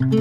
Hello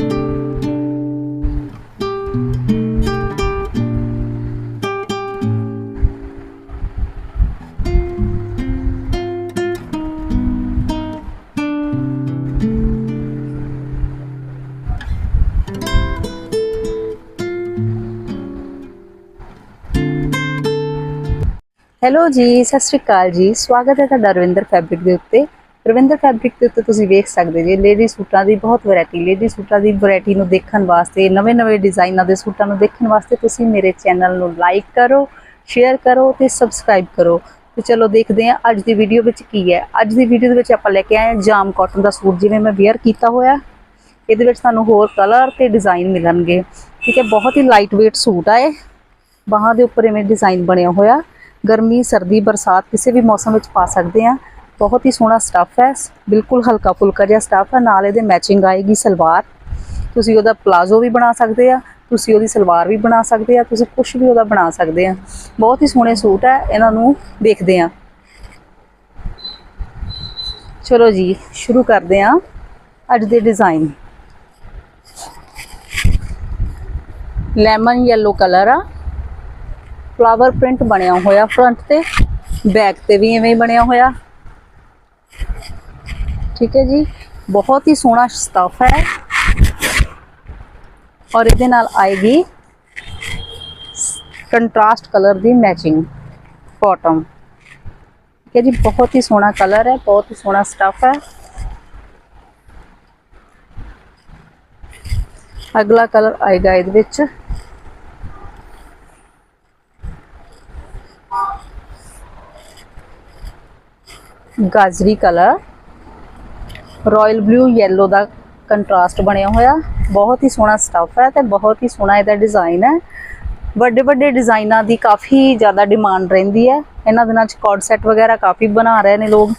ਜੀ ਸਤਿ ਸ਼੍ਰੀ ਅਕਾਲ ਜੀ। ਸਵਾਗਤ ਹੈ ਤੁਹਾਡਾ ਰਵਿੰਦਰ ਫੈਬਰਿਕ ਦੇ ਉੱਤੇ। ਰਵਿੰਦਰ ਫੈਬਰਿਕ ਦੇ ਉੱਤੇ ਤੁਸੀਂ ਵੇਖ ਸਕਦੇ ਜੇ ਲੇਡੀ ਸੂਟਾਂ ਦੀ ਬਹੁਤ ਵੈਰਾਈਟੀ ਲੇਡੀ ਸੂਟਾਂ ਦੀ ਵੈਰਾਈਟੀ ਨੂੰ ਦੇਖਣ ਵਾਸਤੇ, ਨਵੇਂ-ਨਵੇਂ ਡਿਜ਼ਾਈਨਾਂ ਦੇ ਸੂਟਾਂ ਨੂੰ ਦੇਖਣ ਵਾਸਤੇ ਤੁਸੀਂ ਮੇਰੇ ਚੈਨਲ ਨੂੰ ਲਾਈਕ ਕਰੋ ਸ਼ੇਅਰ ਕਰੋ ਤੇ ਸਬਸਕ੍ਰਾਈਬ ਕਰੋ। ਤੇ ਚਲੋ ਦੇਖਦੇ ਹਾਂ ਅੱਜ ਦੀ ਵੀਡੀਓ ਵਿੱਚ ਕੀ ਹੈ। ਅੱਜ ਦੀ ਵੀਡੀਓ ਦੇ ਵਿੱਚ ਆਪਾਂ ਲੈ ਕੇ ਆਏ ਹਾਂ ਜਾਮ ਕਾਟਨ ਦਾ ਸੂਟ ਜਿਵੇਂ ਮੈਂ ਵੇਅਰ ਕੀਤਾ ਹੋਇਆ। ਇਹਦੇ ਵਿੱਚ ਤੁਹਾਨੂੰ ਹੋਰ ਕਲਰ ਤੇ ਡਿਜ਼ਾਈਨ ਮਿਲਣਗੇ। ਠੀਕ ਹੈ, ਬਹੁਤ ਹੀ ਲਾਈਟ weight ਸੂਟ ਆ ਇਹ। ਬਾਹਾਂ ਦੇ ਉੱਪਰ ਇਵੇਂ ਡਿਜ਼ਾਈਨ ਬਣਿਆ ਹੋਇਆ। ਗਰਮੀ, ਸਰਦੀ, ਬਰਸਾਤ ਕਿਸੇ ਵੀ ਮੌਸਮ ਵਿੱਚ ਪਾ ਸਕਦੇ ਆ ਬਹੁਤ ਹੀ ਸੋਹਣਾ ਸਟੱਫ ਹੈ। ਬਿਲਕੁਲ ਹਲਕਾ ਫੁਲਕਾ ਜਿਹਾ ਸਟੱਫ ਹੈ। ਨਾਲ ਇਹਦੇ ਮੈਚਿੰਗ ਆਏਗੀ ਸਲਵਾਰ। ਤੁਸੀਂ ਉਹਦਾ ਪਲਾਜ਼ੋ ਵੀ ਬਣਾ ਸਕਦੇ ਆ। ਤੁਸੀਂ ਉਹਦੀ ਸਲਵਾਰ ਵੀ ਬਣਾ ਸਕਦੇ ਆ। ਤੁਸੀਂ ਕੁਝ ਵੀ ਉਹਦਾ ਬਣਾ ਸਕਦੇ ਆ। ਬਹੁਤ ਹੀ ਸੋਹਣੇ ਸੂਟ ਹੈ। ਇਹਨਾਂ ਨੂੰ ਦੇਖਦੇ ਆ। ਚਲੋ ਜੀ, ਸ਼ੁਰੂ ਕਰਦੇ ਆ ਅੱਜ ਦੇ ਡਿਜ਼ਾਈਨ ਲੈਮਨ ਯੈਲੋ ਕਲਰ ਆ। ਫਲਾਵਰ ਪ੍ਰਿੰਟ ਬਣਿਆ ਹੋਇਆ ਫਰੰਟ ਤੇ। ਬੈਕ ਤੇ ਵੀ ਐਵੇਂ ਬਣਿਆ ਹੋਇਆ। ਠੀਕ ਹੈ ਜੀ। ਬਹੁਤ ਹੀ ਸੋਹਣਾ ਸਟਫ ਹੈ। ਔਰ ਇਹਦੇ ਨਾਲ ਆਏਗੀ ਕੰਟਰਾਸਟ ਕਲਰ ਦੀ ਮੈਚਿੰਗ ਬਾਟਮ ਠੀਕ ਹੈ ਜੀ, ਬਹੁਤ ਹੀ ਸੋਹਣਾ ਕਲਰ ਹੈ, ਬਹੁਤ ਹੀ ਸੋਹਣਾ ਸਟਫ ਹੈ। ਅਗਲਾ ਕਲਰ ਆਏਗਾ ਇਹਦੇ ਵਿੱਚ। ਗਾਜਰੀ ਕਲਰ। ਰਾਇਲ ਬਲੂ ਯੈਲੋ ਦਾ ਕੰਟਰਾਸਟ ਬਣਿਆ ਹੋਇਆ। ਬਹੁਤ ਹੀ ਸੋਹਣਾ ਸਟਫ ਹੈ ਤੇ ਬਹੁਤ ਹੀ ਸੋਹਣਾ ਇਹਦਾ ਡਿਜ਼ਾਈਨ ਹੈ। ਵੱਡੇ ਵੱਡੇ ਡਿਜ਼ਾਈਨਾਂ ਦੀ ਕਾਫੀ ਜ਼ਿਆਦਾ ਡਿਮਾਂਡ ਰਹਿੰਦੀ ਹੈ। ਇਹਨਾਂ ਦਿਨਾਂ 'ਚ ਕੋਡ ਸੈਟ ਵਗੈਰਾ ਕਾਫੀ ਬਣਾ ਰਹੇ ਨੇ ਲੋਕ।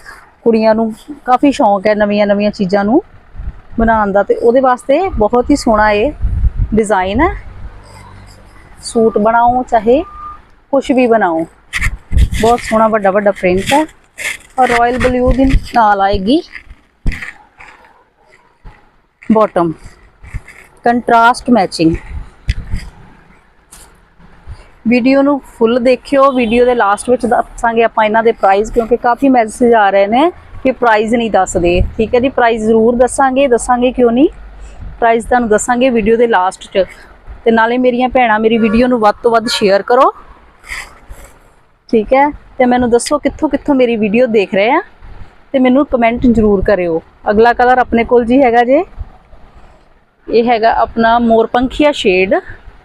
ਕੁੜੀਆਂ ਨੂੰ ਕਾਫੀ ਸ਼ੌਂਕ ਹੈ ਨਵੀਆਂ ਨਵੀਆਂ ਚੀਜ਼ਾਂ ਨੂੰ ਬਣਾਉਣ ਦਾ ਤੇ ਉਹਦੇ ਵਾਸਤੇ ਬਹੁਤ ਹੀ ਸੋਹਣਾ ਇਹ ਡਿਜ਼ਾਈਨ ਹੈ। ਸੂਟ ਬਣਾਓ ਚਾਹੇ ਕੁਝ ਵੀ ਬਣਾਓ। ਬਹੁਤ ਸੋਹਣਾ ਵੱਡਾ ਵੱਡਾ ਪ੍ਰਿੰਟ ਹੈ। ਔਰ ਰਾਇਲ ਬਲੂ ਦੀ ਨਾਲ ਆਏਗੀ ਬਾਟਮ ਕੰਟਰਾਸਟ ਮੈਚਿੰਗ ਵੀਡੀਓ ਨੂੰ ਫੁੱਲ ਦੇਖਿਓ। ਵੀਡੀਓ ਦੇ ਲਾਸਟ ਵਿੱਚ ਦੱਸਾਂਗੇ ਆਪਾਂ ਇਹਨਾਂ ਦੇ ਪ੍ਰਾਈਸ ਕਿਉਂਕਿ ਕਾਫੀ ਮੈਸੇਜ ਆ ਰਹੇ ਨੇ ਕਿ ਪ੍ਰਾਈਸ ਨਹੀਂ ਦੱਸਦੇ। ਠੀਕ ਹੈ ਜੀ ਪ੍ਰਾਈਸ ਜ਼ਰੂਰ ਦੱਸਾਂਗੇ। ਦੱਸਾਂਗੇ ਕਿਉਂ ਨਹੀਂ? ਪ੍ਰਾਈਸ ਤੁਹਾਨੂੰ ਦੱਸਾਂਗੇ ਵੀਡੀਓ ਦੇ ਲਾਸਟ 'ਚ। ਤੇ ਨਾਲੇ ਮੇਰੀਆਂ ਭੈਣਾਂ, ਮੇਰੀ ਵੀਡੀਓ ਨੂੰ ਵੱਧ ਤੋਂ ਵੱਧ ਸ਼ੇਅਰ ਕਰੋ। ਠੀਕ ਹੈ? ਤੇ ਮੈਨੂੰ ਦੱਸੋ ਕਿੱਥੋਂ ਕਿੱਥੋਂ ਮੇਰੀ ਵੀਡੀਓ ਦੇਖ ਰਹੇ ਆ? ਤੇ ਮੈਨੂੰ ਕਮੈਂਟ ਜ਼ਰੂਰ ਕਰਿਓ। ਅਗਲਾ ਕਲਰ ਆਪਣੇ ਕੋਲ ਜੀ ਹੈਗਾ ਜੇ। ਇਹ ਹੈਗਾ ਆਪਣਾ ਮੋਰਪੰਖੀਆ ਸ਼ੇਡ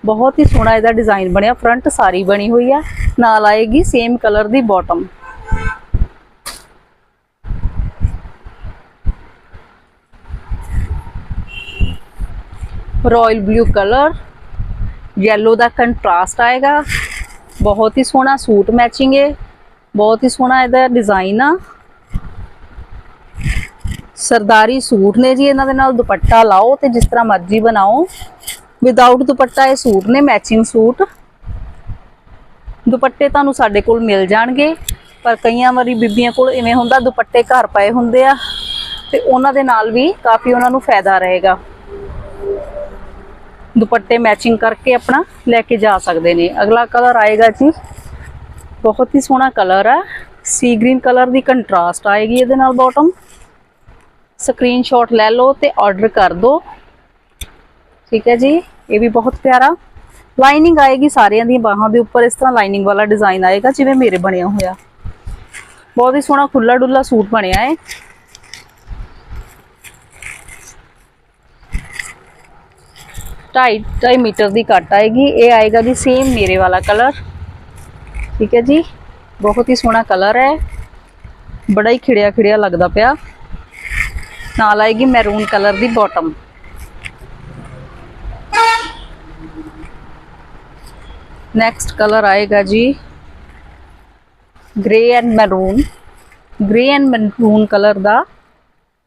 ਬਹੁਤ ਹੀ ਸੋਹਣਾ ਇਹਦਾ ਡਿਜ਼ਾਈਨ ਬਣਿਆ। ਫਰੰਟ ਸਾਰੀ ਬਣੀ ਹੋਈ ਆ। ਨਾਲ ਆਏਗੀ ਸੇਮ ਕਲਰ ਦੀ bottom royal blue colour yellow ਦਾ ਕੰਟਰਾਸਟ ਆਏਗਾ। ਬਹੁਤ ਹੀ ਸੋਹਣਾ ਸੂਟ ਮੈਚਿੰਗ ਹੈ ਬਹੁਤ ਹੀ ਸੋਹਣਾ ਇਹਦਾ ਡਿਜ਼ਾਈਨ ਆ। ਸਰਦਾਰੀ ਸੂਟ ਨੇ ਜੀ ਇਹਨਾਂ ਦੇ ਨਾਲ ਦੁਪੱਟਾ ਲਾਓ ਤੇ ਜਿਸ ਤਰ੍ਹਾਂ ਮਰਜ਼ੀ ਬਣਾਓ। ਵਿਦਆਊਟ ਦੁਪੱਟਾ ਇਹ ਸੂਟ ਨੇ ਮੈਚਿੰਗ ਸੂਟ। ਦੁਪੱਟੇ ਤੁਹਾਨੂੰ ਸਾਡੇ ਕੋਲ ਮਿਲ ਜਾਣਗੇ, ਪਰ ਕਈਆਂ ਵਾਰੀ ਬੀਬੀਆਂ ਕੋਲ ਇਵੇਂ ਹੁੰਦਾ ਦੁਪੱਟੇ ਘਰ ਪਏ ਹੁੰਦੇ ਆ ਤੇ ਉਹਨਾਂ ਦੇ ਨਾਲ ਵੀ ਕਾਫੀ ਉਹਨਾਂ ਨੂੰ ਫਾਇਦਾ ਰਹੇਗਾ। ਦੁਪੱਟੇ ਮੈਚਿੰਗ ਕਰਕੇ ਆਪਣਾ ਲੈ ਕੇ ਜਾ ਸਕਦੇ ਨੇ। ਅਗਲਾ ਕਲਰ ਆਏਗਾ ਜੀ। ਬਹੁਤ ਹੀ ਸੋਹਣਾ ਕਲਰ ਹੈ। ਸੀ ਗ੍ਰੀਨ ਕਲਰ ਦੀ ਕੰਟਰਾਸਟ ਆਏਗੀ ਇਹਦੇ ਨਾਲ ਬਾਟਮ ਸਕਰੀਨਸ਼ਾਟ ਲੈ ਲਓ ਤੇ ਆਰਡਰ ਕਰ ਦਿਓ ਠੀਕ ਹੈ ਜੀ। ਇਹ ਵੀ ਬਹੁਤ ਪਿਆਰਾ। ਲਾਈਨਿੰਗ ਆਏਗੀ ਸਾਰਿਆਂ ਦੀਆਂ ਬਾਹਾਂ ਦੇ ਉੱਪਰ। ਇਸ ਤਰ੍ਹਾਂ ਲਾਈਨਿੰਗ ਵਾਲਾ ਡਿਜ਼ਾਈਨ ਆਏਗਾ, ਜਿਵੇਂ ਮੇਰੇ ਬਣਿਆ ਹੋਇਆ। ਬਹੁਤ ਹੀ ਸੋਹਣਾ ਖੁੱਲਾ ਡੁੱਲਾ ਸੂਟ ਬਣਿਆ ਹੈ। ਢਾਈ ਢਾਈ ਮੀਟਰ ਦੀ ਕੱਟ ਆਏਗੀ। ਇਹ ਆਏਗਾ ਜੀ ਸੇਮ ਮੇਰੇ ਵਾਲਾ ਕਲਰ ਠੀਕ ਹੈ ਜੀ। ਬਹੁਤ ਹੀ ਸੋਹਣਾ ਕਲਰ ਹੈ। ਬੜਾ ਹੀ ਖਿੜਿਆ ਖਿੜਿਆ ਲੱਗਦਾ ਪਿਆ। ਨਾਲ ਆਏਗੀ ਮੈਰੂਨ ਕਲਰ ਦੀ ਬਾਟਮ ਨੈਕਸਟ ਕਲਰ ਆਏਗਾ ਜੀ grey and maroon grey and maroon colour the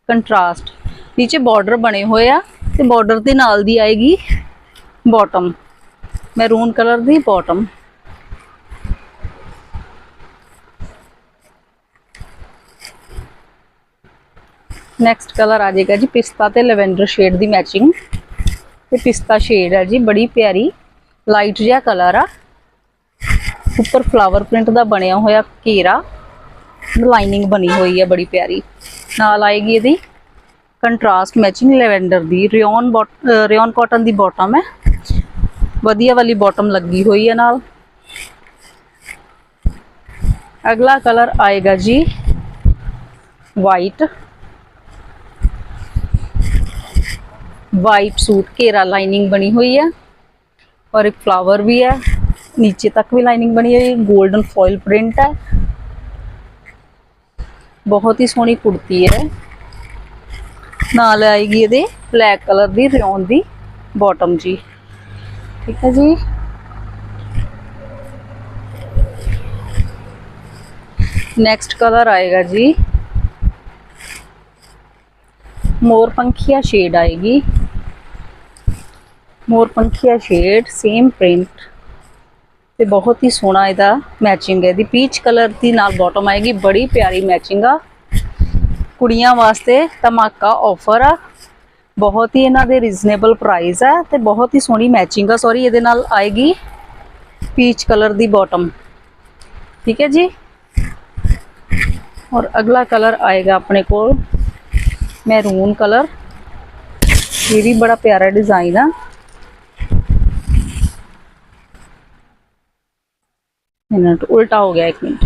contrast ਨੀਚੇ ਬਾਰਡਰ ਬਣੇ ਹੋਏ ਆ। ਤੇ ਬਾਰਡਰ ਦੇ ਨਾਲ ਦੀ ਆਏਗੀ ਬਾਟਮ ਮੈਰੂਨ ਕਲਰ ਦੀ ਬਾਟਮ ਨੈਕਸਟ ਕਲਰ ਆ ਜਾਏਗਾ ਜੀ ਪਿਸਤਾ ਤੇ ਲਵੈਂਡਰ ਸ਼ੇਡ ਦੀ ਮੈਚਿੰਗ ਤੇ ਪਿਸਤਾ ਸ਼ੇਡ ਹੈ ਜੀ, ਬੜੀ ਪਿਆਰੀ ਲਾਈਟ ਜਿਹਾ ਕਲਰ ਆ। ਉੱਪਰ ਫਲਾਵਰ ਪ੍ਰਿੰਟ ਦਾ ਬਣਿਆ ਹੋਇਆ ਘੇਰਾ। ਲਾਈਨਿੰਗ ਬਣੀ ਹੋਈ ਹੈ ਬੜੀ ਪਿਆਰੀ। ਨਾਲ ਆਏਗੀ ਇਹਦੀ ਕੰਟਰਾਸਟ ਮੈਚਿੰਗ ਲੈਵੈਂਡਰ ਦੀ ਰਿਓਨ ਰਿਓਨ ਕਾਟਨ ਦੀ ਬਾਟਮ ਹੈ। ਵਧੀਆ ਵਾਲੀ ਬਾਟਮ ਲੱਗੀ ਹੋਈ ਹੈ ਨਾਲ। ਅਗਲਾ ਕਲਰ ਆਏਗਾ ਜੀ ਵਾਈਟ ਵਾਈਟ ਸੂਟ ਘੇਰਾ ਲਾਈਨਿੰਗ ਬਣੀ ਹੋਈ ਹੈ। ਔਰ ਇੱਕ ਫਲਾਵਰ ਵੀ ਹੈ। ਨੀਚੇ ਤੱਕ ਵੀ ਲਾਈਨਿੰਗ ਬਣੀ ਹੋਈ ਹੈ। 골ਡਨ ਫੋਇਲ ਪ੍ਰਿੰਟ ਹੈ। ਬਹੁਤ ਹੀ ਸੋਹਣੀ ਕੁੜਤੀ ਹੈ। ਨਾਲ ਆਏਗੀ ਇਹਦੇ ਬਲੈਕ ਕਲਰ ਦੀ ਰਿਓਨ ਦੀ ਬਾਟਮ ਜੀ। ਠੀਕ ਹੈ ਜੀ। ਨੈਕਸਟ ਕਲਰ ਆਏਗਾ ਜੀ। ਮੋਰ ਪੰਖੀਆ ਸ਼ੇਡ ਆਏਗੀ। ਮੋਰ ਪੰਖੀਆ ਸ਼ੇਡ ਸੇਮ ਪ੍ਰਿੰਟ ਤੇ ਬਹੁਤ ਹੀ ਸੋਹਣਾ ਇਹਦਾ ਮੈਚਿੰਗ ਹੈ। ਦੀ ਪੀਚ ਕਲਰ ਦੀ ਨਾਲ ਬਾਟਮ ਆਏਗੀ। ਬੜੀ ਪਿਆਰੀ ਮੈਚਿੰਗ ਆ। ਕੁੜੀਆਂ ਵਾਸਤੇ ਧਮਾਕਾ ਆਫਰ ਆ। ਬਹੁਤ ਹੀ ਇਹਨਾਂ ਦੇ ਰੀਜ਼ਨੇਬਲ ਪ੍ਰਾਈਸ ਆ ਤੇ ਬਹੁਤ ਹੀ ਸੋਹਣੀ ਮੈਚਿੰਗ ਆ। ਸੌਰੀ ਇਹਦੇ ਨਾਲ ਆਏਗੀ ਪੀਚ ਕਲਰ ਦੀ ਬਾਟਮ ਠੀਕ ਹੈ ਜੀ? ਔਰ ਅਗਲਾ ਕਲਰ ਆਏਗਾ ਆਪਣੇ ਕੋਲ ਮੈਰੂਨ ਕਲਰ ਇਹ ਵੀ ਬੜਾ ਪਿਆਰਾ ਡਿਜ਼ਾਈਨ ਆ। ਮਿੰਟ ਉਲਟਾ ਹੋ ਗਿਆ ਇੱਕ ਮਿੰਟ।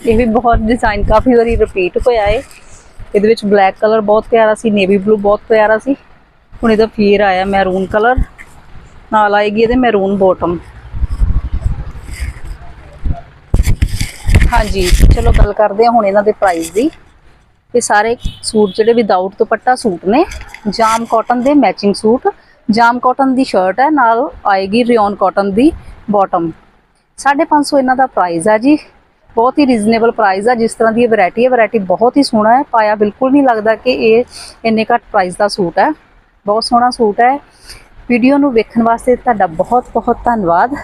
ਇਹ ਵੀ ਬਹੁਤ ਡਿਜ਼ਾਈਨ ਕਾਫੀ ਵਾਰੀ ਰਿਪੀਟ ਹੋਇਆ ਏ। ਇਹਦੇ ਵਿੱਚ ਬਲੈਕ ਕਲਰ ਬਹੁਤ ਪਿਆਰਾ ਸੀ ਨੇਵੀ ਬਲੂ ਬਹੁਤ ਪਿਆਰਾ ਸੀ। ਹੁਣ ਇਹਦਾ ਫੇਰ ਆਇਆ ਮੈਰੂਨ ਕਲਰ ਨਾਲ ਆਏਗੀ ਇਹਦੇ ਮੈਰੂਨ ਬਾਟਮ ਹਾਂਜੀ, ਚਲੋ ਗੱਲ ਕਰਦੇ ਹਾਂ ਹੁਣ ਇਹਨਾਂ ਦੇ ਪ੍ਰਾਈਸ ਦੀ। ਇਹ ਸਾਰੇ ਸੂਟ ਜਿਹੜੇ ਵਿਦਆਊਟ ਦੁਪੱਟਾ ਸੂਟ ਨੇ। ਜਾਮ ਕਾਟਨ ਦੇ ਮੈਚਿੰਗ ਸੂਟ। ਜਾਮ ਕਾਟਨ ਦੀ ਸ਼ਰਟ ਹੈ, ਨਾਲ ਆਏਗੀ ਰਿਓਨ ਕਾਟਨ ਦੀ ਬਾਟਮ 550 ਇਹਨਾਂ ਦਾ ਪ੍ਰਾਈਸ ਹੈ ਜੀ। ਬਹੁਤ ਹੀ ਰੀਜ਼ਨੇਬਲ ਪ੍ਰਾਈਸ ਆ, ਜਿਸ ਤਰ੍ਹਾਂ ਦੀ ਇਹ ਵੈਰਾਈਟੀ ਹੈ ਵੈਰਾਈਟੀ ਬਹੁਤ ਹੀ ਸੋਹਣਾ ਹੈ। ਪਾਇਆ ਬਿਲਕੁਲ ਨਹੀਂ ਲੱਗਦਾ ਕਿ ਇਹ ਇੰਨੇ ਘੱਟ ਪ੍ਰਾਈਸ ਦਾ ਸੂਟ ਹੈ। ਬਹੁਤ ਸੋਹਣਾ ਸੂਟ ਹੈ। ਵੀਡੀਓ ਨੂੰ ਵੇਖਣ ਵਾਸਤੇ ਤੁਹਾਡਾ ਬਹੁਤ ਬਹੁਤ ਧੰਨਵਾਦ।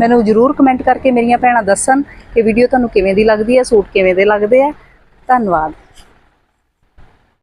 ਮੈਨੂੰ ਜਰੂਰ ਕਮੈਂਟ ਕਰਕੇ ਮੇਰੀਆਂ ਭੈਣਾਂ ਦੱਸਣ ਕਿ ਵੀਡੀਓ ਤੁਹਾਨੂੰ ਕਿਵੇਂ ਦੀ ਲੱਗਦੀ ਹੈ, ਸੂਟ ਕਿਵੇਂ ਦੇ ਲੱਗਦੇ ਆ ਧੰਨਵਾਦ।